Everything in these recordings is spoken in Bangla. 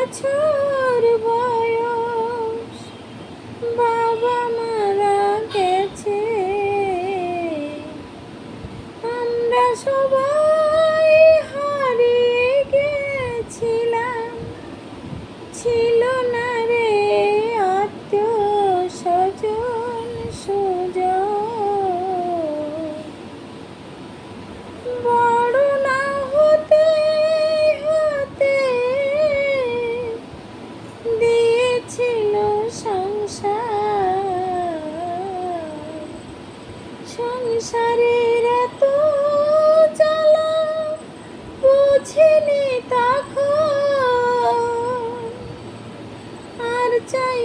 বছর বয়স বাবা মারা গেছে। আমরা সবাই হারিয়ে গেছিলাম। ছিল সংসারের এত জ্বালা বুঝিনি তখন। আর চাই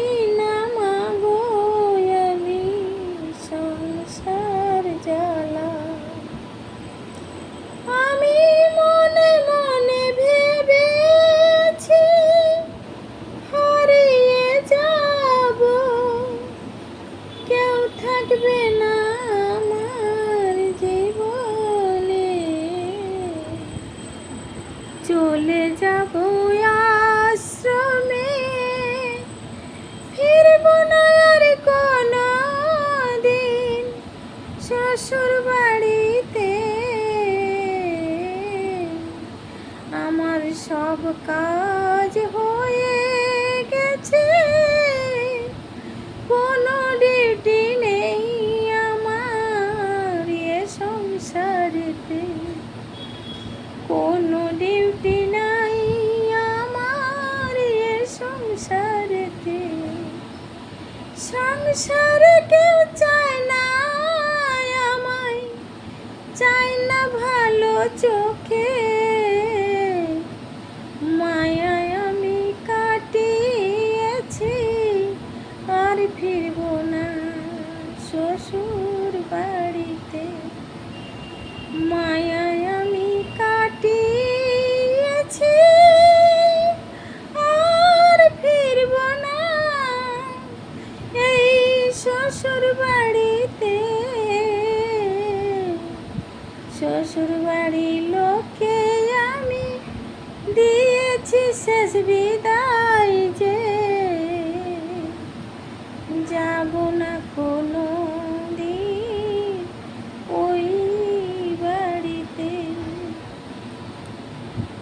যাব আশ্রমে। ফিরব না আর কোনো দিন শ্বশুর বাড়িতে। আমার সব কাজ হয়ে গেছে। কোনো ডিউটি নেই আমার এ সংসারেতে। সংসারে কেউ চায় না আমায়। চায় না ভালো চোখে। মায়ায় আমি কাটিয়েছি, আর ফিরব না শ্বশুর বাড়িতে মায়ায় শ্বশুর বাড়িতে। শ্বশুর বাড়ির লোকে আমি দিয়েছি শেষ বিদায়।